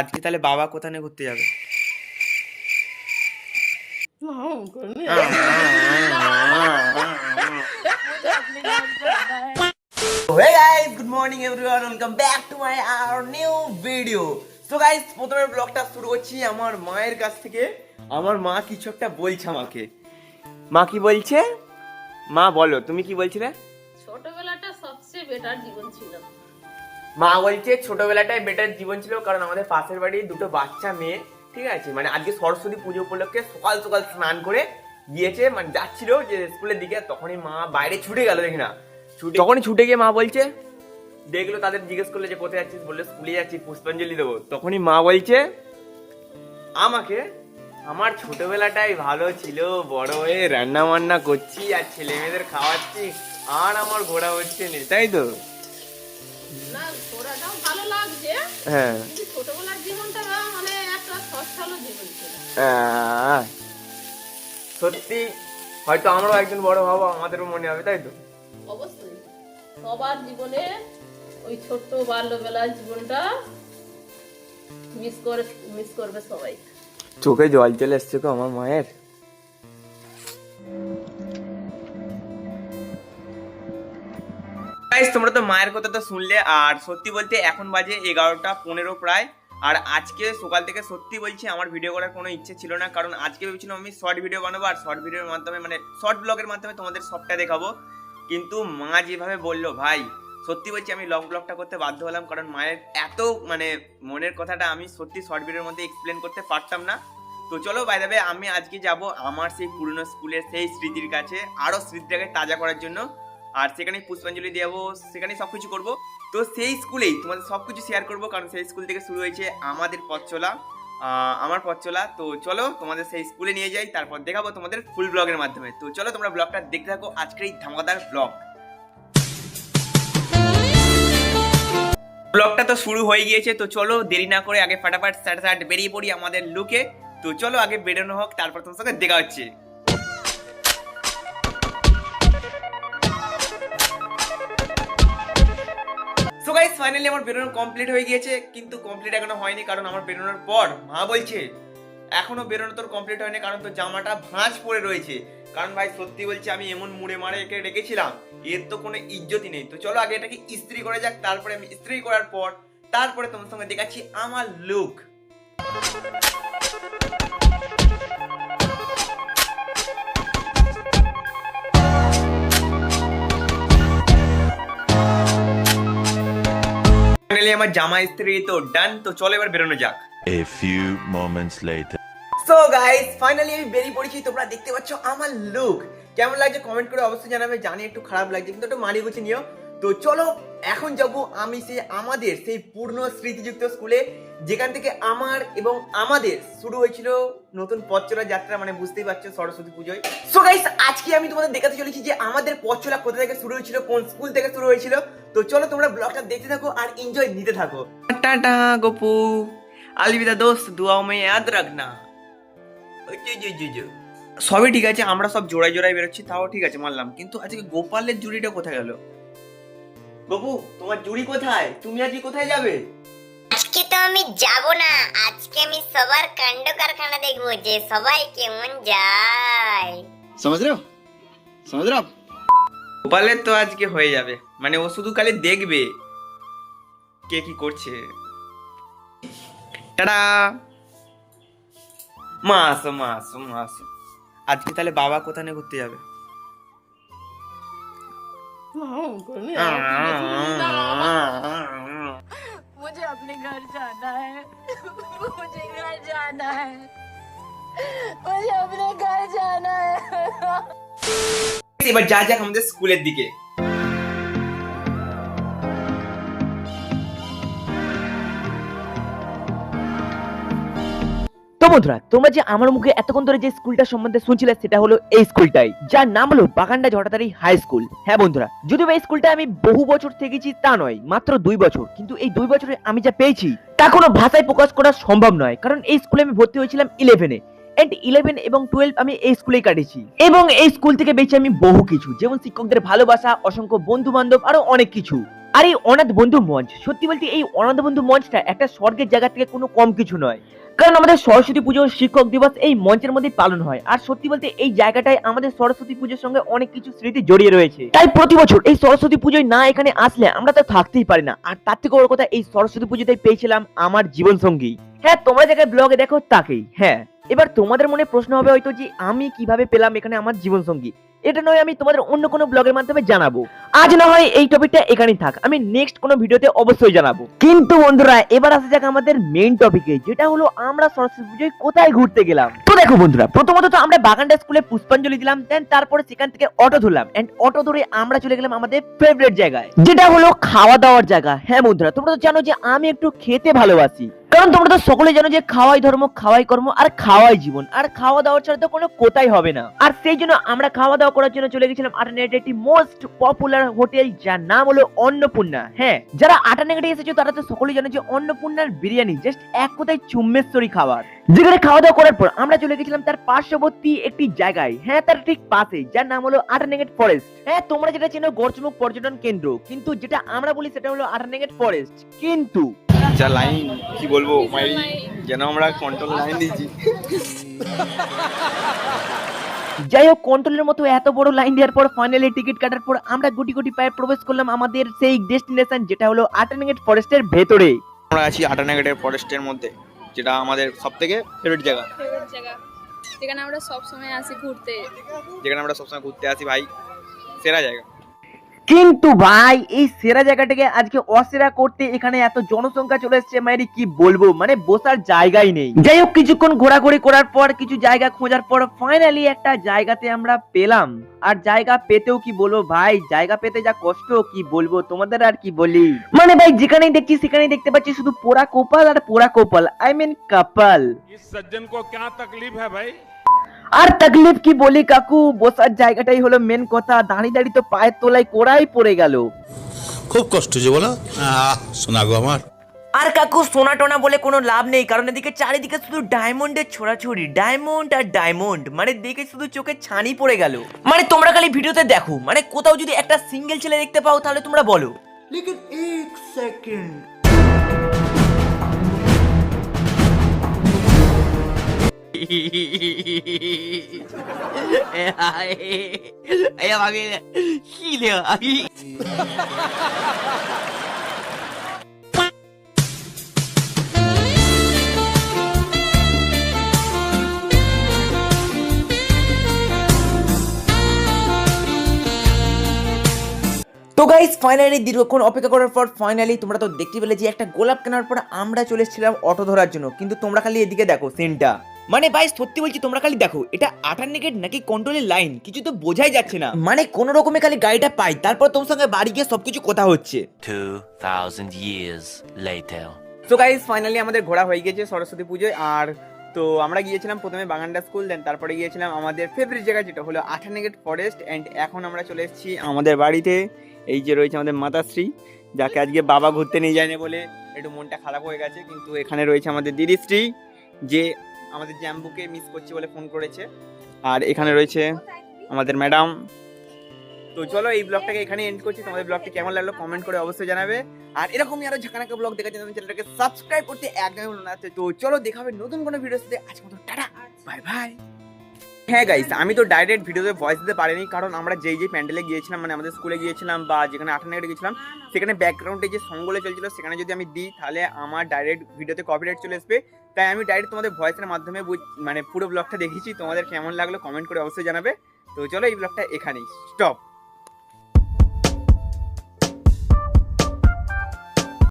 আজকে তাহলে বাবা কোথায় ঘুরতে যাবে? Hey guys, good morning everyone. Welcome back to my our new video. So guys, প্রথমে ব্লগটা শুরু করছি আমার মায়ের কাছ থেকে। আমার মা কিছু একটা বলছে আমাকে। মা কি বলছে? মা বলো তুমি কি বলছিলে? ছোটবেলাটা সবচেয়ে বেটার জীবন ছিল। মা বলছে ছোটবেলাটাই বেটার জীবন ছিল কারণ আমাদের পাশের বাড়ি দুটো বাচ্চা মেয়ে ঠিক আছে? মানে আজকে সরস্বতী পুজো উপলক্ষে সকাল সকাল স্নান করে গিয়েছে মানে যাচ্ছিল যে স্কুলের দিকে তখনই মা বাইরে ছুটে গেল দেখি না। ছুটে তখনই ছুটে গিয়ে মা বলছে? দেখল তাদের জিজ্ঞেস করলে যে কোথায় যাচ্ছিস বলল স্কুলে যাচ্ছি পুষ্পাঞ্জলি দেবো। তখনই মা বলছে আমাকে আমার ছোটবেলাটাই ভালো ছিল বড় হয়ে রান্না বান্না করছি আর ছেলে মেয়েদের খাওয়াচ্ছি আর আমার ঘোরা হচ্ছে না। তাই তো? আহ, সত্যি হয়তো আমরাও একজন বড় হব আমাদেরও মনে হবে তাই তো? অবশ্যই। সবার জীবনে ওই ছোট্ট বাল্যবেলার জীবনটা মিস করে মিস করবে সবাই। চোখে জল চলে এসছে আমার মায়ের। Guys, তোমরা তো মায়ের কথা তো শুনলে আর সত্যি বলতে এখন বাজে এগারোটা পনেরো প্রায়। আর আজকে সকাল থেকে সত্যি বলছি আমার ভিডিও করার কোনো ইচ্ছে ছিল না কারণ আজকে ভেবেছিলাম আমি শর্ট ভিডিও বানাবো আর শর্ট ভিডিওর মাধ্যমে মানে শর্ট ব্লগের মাধ্যমে তোমাদের সবটা দেখাবো। কিন্তু মা যেভাবে বলল ভাই সত্যি বলছি আমি লং ব্লগটা করতে বাধ্য হলাম কারণ মায়ের এত মানে মনের কথাটা আমি সত্যি শর্ট ভিডিওর মধ্যে এক্সপ্লেন করতে পারতাম না। তো চলো বাই দেবে আমি আজকে যাব আমার সেই পুরনো স্কুলের সেই স্মৃতির কাছে আরও স্মৃতিটাকে তাজা করার জন্য। আর সেখানে পুষ্পাঞ্জলি দেবো সেখানে সব কিছু করব। তো সেই স্কুলেই তোমাদের সব কিছু শেয়ার করব, কারণ সেই স্কুল থেকে শুরু হয়েছে আমাদের পথ চলা আমার পথ চলা। তো চলো তোমাদের সেই স্কুলে নিয়ে যাই, তারপর দেখাবো তোমাদের ফুল ব্লগের মাধ্যমে। তো চলো তোমরা ব্লগটা দেখতে থাকো আজকের এই ধামাকাদার ব্লগ ব্লগটা তো শুরু হয়ে গিয়েছে, তো চলো দেরি না করে আগে ফাটাফাট স্যাট স্যাট বেরিয়ে পড়ি আমাদের লুকে তো চলো আগে বেরোনো হোক, তারপর তোমার সঙ্গে দেখা হচ্ছে। সো গাইস ফাইনালি আমার বেরোনো কমপ্লিট হয়ে গিয়েছে, কিন্তু কমপ্লিট এখনও হয়নি, কারণ আমার বেরোনোর পর মা বলছে, এখনও বেরোনো তোর কমপ্লিট হয়নি, কারণ তোর জামাটা ভাঁজ পড়ে রয়েছে। কারণ ভাই, সত্যি বলছি, আমি এমন মুড়ে মারে একে রেখেছিলাম, এর তো কোনো ইজ্জতই নেই। তো চলো আগে এটাকে ইস্ত্রি করে যাক, তারপরে আমি ইস্ত্রি করার পর, তারপরে তোমার সঙ্গে দেখাচ্ছি আমার লুক ফাইনালি আমার জামা স্ত্রী তো ডান তো চলো এবার বেরোনো যাক। A few moments later so guys finally আমি বেরিয়ে পড়েছি তোমরা দেখতে পাচ্ছ আমার লুক কেমন লাগছে? কমেন্ট করে অবশ্যই জানাবে জানি একটু খারাপ লাগছে কিন্তু একটু মারি গুছিয়ে নিও। তো চলো এখন যাব আমি সেই আমাদের সেই পূর্ণ স্মৃতিযুক্ত স্কুলে যেখান থেকে আমার এবং আমাদের শুরু হয়েছিল নতুন পথ চলা যাত্রা মানে বুঝতেই পারছ সরস্বতী পুজোয়। সো গাইস আজকে আমি তোমাদের দেখাতে চলেছি যে আমাদের পথ চলা কোথা থেকে শুরু হয়েছিল কোন স্কুল থেকে শুরু হয়েছিল। তো চলো তোমরা ব্লগটা দেখতে থাকো আর এনজয় নিতে থাকো। টাটা গোপু। আলবিদা দোস্ত দুয়াও মে ইয়াদ রাখনা। সবই ঠিক আছে আমরা সব জোড়ায় জোড়ায় বেরোচ্ছি তাও ঠিক আছে মানলাম। কিন্তু আজকে গোপালের জুড়িটা কোথায় গেল? বাবু তোমার জুড়ি কোথায়? তুমি আজকে কোথায় যাবে? আজকে তো আমি যাব না। আজকে আমি সবার কাণ্ড কারখানা দেখব যে সবাই কেমন যায়। সমাজ রে গোপালের তো আজকে হয়ে যাবে। মানে ও শুধু খালি দেখবে কে কি করছে। টাটা। মাস মাস মাস আজকে তাহলে বাবা কোথায় ঘুরতে যাবে? मुझे अपने घर जाना है मुझे घर जाना है मुझे अपने घर जाना है এবার যা যাক আমাদের স্কুলের দিকে তো বন্ধুরা, তোমরা যে আমার মুখে এতক্ষণ ধরে যে স্কুলটা সম্বন্ধে শুনছিলে সেটা হলো এই স্কুলটাই, যার নাম হলো বাগানডা ঝটাতারি হাই স্কুল। হ্যাঁ বন্ধুরা, যদিও এই স্কুলটা আমি বহু বছর থেকেছি তা নয়, মাত্র দুই বছর, কিন্তু এই দুই বছরে আমি যা পেয়েছি, তা কোনো ভাষায় প্রকাশ করা সম্ভব নয়, কারণ এই স্কুলে আমি ভর্তি হয়েছিলাম ইলেভেনে এন্ড ইলেভেন এবং টুয়েলভ আমি এই স্কুলেই কাটিয়েছি। এবং এই স্কুল থেকে পেয়েছি আমি বহু কিছু, যেমন শিক্ষকদের ভালোবাসা, অসংখ্য বন্ধু বান্ধব আরও অনেক কিছু। আর এই অনাথ বন্ধু মঞ্চ, সত্যি বলতে এই অনাথ বন্ধু মঞ্চটা একটা স্বর্গের জায়গা থেকে কোনো কম কিছু নয়। কারণ আমাদের সরস্বতী পুজো শিক্ষক দিবস এই মঞ্চের মধ্যে পালন হয়। আর সত্যি বলতে এই জায়গাটায় আমাদের সরস্বতী পুজোর সঙ্গে অনেক কিছু স্মৃতি জড়িয়ে রয়েছে। তাই প্রতি বছর এই সরস্বতী পুজোয় না এখানে আসলে আমরা তো থাকতেই পারি না। আর তার থেকে বড় কথা এই সরস্বতী পুজোতে পেয়েছিলাম আমার জীবন সঙ্গী হ্যাঁ তোমরা জায়গায় ব্লগে দেখো তাকেই হ্যাঁ। এবার তোমাদের মনে প্রশ্ন হবে হয়তো যে আমি কীভাবে পেলাম এখানে আমার জীবন সঙ্গী এটা নয় আমি তোমাদের অন্য কোনো ব্লগের মাধ্যমে জানাব। আজ না হয় এই টপিকটা এখানেই থাক। আমি নেক্সট কোনো ভিডিওতে অবশ্যই জানাব। কিন্তু বন্ধুরা, এবার আসা যাক আমাদের মেইন টপিকে যেটা হলো আমরা সরস্বতী পুজোয় কোথায় ঘুরতে গেলাম। তো দেখো বন্ধুরা, প্রথমত তো আমরা বাগানটা স্কুলে পুষ্পাঞ্জলি দিলাম দেন তারপরে সেখান থেকে অটো ধরলাম এন্ড অটো ধরে আমরা চলে গেলাম আমাদের ফেভারিট জায়গায়, যেটা হলো খাওয়া দাওয়ার জায়গা। হ্যাঁ বন্ধুরা, তোমরা তো জানো যে আমি একটু খেতে ভালোবাসি। কারণ তোমরা তো সকলে জানো যে খাওয়াই ধর্ম, খাওয়াই কর্ম, আর খাওয়াই জীবন। আর খাওয়া দাওয়া ছাড়া তো কোনো কোথায় হবে না। আর সেই জন্য আমরা খাওয়া দাওয়া করার জন্য চলে গেছিলাম আটানেটের একটি মোস্ট পপুলার হোটেল যার নাম হলো অন্নপূর্ণা। হ্যাঁ যারা আটানেগেটে এসেছ তারা তো সকলেই জানো যে অন্নপূর্ণার বিরিয়ানি জাস্ট এক কোথায় চুম্বেশ্বরী খাবার। যেখানে খাওয়া দাওয়া করার পর আমরা চলে গেছিলাম তার পার্শ্ববর্তী একটি জায়গায়। হ্যাঁ তার ঠিক পাশে যার নাম হলো আটানেগেট ফরেস্ট হ্যাঁ তোমরা যেটা চেনো গড়চমুখ পর্যটন কেন্দ্র কিন্তু যেটা আমরা বলি সেটা হলো আটানেগেট ফরেস্ট কিন্তু যা লাইন কি বলব যেন আমরা কন্ট্রোল লাইন দিয়েছি। যাই হোক কন্ট্রোলের মতো এত বড় লাইন দেওয়ার পর ফাইনালি টিকিট কাটার পর আমরা গুটি গুটি পায়ে প্রবেশ করলাম আমাদের সেই ডেস্টিনেশন যেটা হলো আটানাগেট ফরেস্টের ভেতরে। আমরা আছি আটানাগেটের ফরেস্টের মধ্যে যেটা আমাদের সব থেকে ফেভারিট জায়গা জায়গা। যেখানে আমরা সবসময় আসি ঘুরতে। যেখানে আমরা সবসময় ঘুরতে আসি ভাই সেরা জায়গা। কিন্তু ভাই, এই সেরা জায়গাটাকে আজকে অসেরা করতে এখানে এত জনসংখ্যা চলে এসছে মানে কি বলব? মানে বসার জায়গাই নেই। যাই হোক, কিছুক্ষণ ঘোরাঘুরি করার পর, কিছু জায়গা খোঁজার পর ফাইনালি একটা জায়গাতে আমরা পেলাম। আর জায়গা পেতেও কি বলব ভাই? জায়গা পেতে যা কষ্ট, কি বলব? তোমাদের আর কি বলি? মানে ভাই, যেখানেই দেখছি, সেখানেই দেখতে পাচ্ছি শুধু পোড়া কোপাল আর পোড়া কোপাল। আই মিন কাপাল সজ্জন কো ক্যা তকলিফ ভাই আর তাকলিফ কি বলি কাকু? বসার জায়গাটাই হলো মেন কথা। দাঁড়িয়ে দাঁড়িয়ে তো পায়ের তলায় কোড়াই পড়ে গেল। খুব কষ্ট যে বলো। আহ শোনা গো আমার। আর কাকু সোনা টোনা বলে কোনো লাভ নেই কারণ এদিকে চারিদিকে শুধু ডায়মন্ডের ছোড়াছড়ি। ডায়মন্ড আর ডায়মন্ড মানে দেখে শুধু চোখে ছানি পড়ে গেল। মানে তোমরা খালি ভিডিওতে দেখো মানে কোথাও যদি একটা সিঙ্গেল ছেলে দেখতে পাও তাহলে তোমরা বলো। 哎呀，哎呀，妈咪，细灵，哎。তো গাইস ফাইনালি দীর্ঘক্ষণ অপেক্ষা করার পর ফাইনালি তোমরা তো দেখতে পেলে যে একটা গোলাপ কেনার পর আমরা চলে এসেছিলাম অটো ধরার জন্য। কিন্তু তোমরা খালি এদিকে দেখো সিনটা মানে ভাই সত্যি বলছি তোমরা খালি দেখো এটা আটান্নিকেট নাকি কন্ট্রোলের লাইন কিছু তো বোঝাই যাচ্ছে না। মানে কোন রকমে খালি গাড়িটা পাই তারপর তোমার সঙ্গে বাড়ি গিয়ে সবকিছু কথা হচ্ছে। 2,000 years later. তো গাইজ ফাইনালি আমাদের ঘোরা হয়ে গেছে সরস্বতী পুজোয় আর তো আমরা গিয়েছিলাম প্রথমে বাগানডা স্কুল দেন তারপরে গিয়েছিলাম আমাদের ফেভারিট জায়গা যেটা হলো আঠানেগেট ফরেস্ট অ্যান্ড এখন আমরা চলে এসেছি আমাদের বাড়িতে। এই যে রয়েছে আমাদের মাতাশ্রী, যাকে আজকে বাবা ঘুরতে নিয়ে যায়নি বলে একটু মনটা খারাপ হয়ে গেছে, কিন্তু এখানে রয়েছে আমাদের দিদিশ্রী, যে আমাদের জ্যাম্বুকে মিস করছে বলে ফোন করেছে। আর এখানে রয়েছে আমাদের ম্যাডাম তো চলো এই ব্লগটাকে এখানে এন্ড করছি। তোমাদের ব্লগটি কেমন লাগল কমেন্ট করে অবশ্যই জানাবে। আর এরকমই আরও ঝাঁকানাকা ব্লগ দেখার জন্য চ্যানেলটাকে সাবস্ক্রাইব করতে একদমই ভুলো না। তো চলো দেখাবে নতুন কোনো ভিডিওর সাথে। আজকে মতো টাটা। বাই বাই হ্যাঁ গাইস আমি তো ডাইরেক্ট ভিডিওতে ভয়েস দিতে পারিনি। কারণ আমরা যেই যে প্যান্ডেলে গিয়েছিলাম মানে আমাদের স্কুলে গিয়েছিলাম বা যেখানে আঠানাগেটে গিয়েছিলাম, সেখানে ব্যাকগ্রাউন্ডে যে সঙ্গগুলো চলছিল, সেখানে যদি আমি দিই, তাহলে আমার ডাইরেক্ট ভিডিওতে কপিরাইট চলে আসবে। তাই আমি ডাইরেক্ট তোমাদের ভয়েসের মাধ্যমে মানে পুরো ব্লগটা দেখেছি তোমাদের কেমন লাগল কমেন্ট করে অবশ্যই জানাবে। তো চলো এই ব্লগটা এখানেই। স্টপ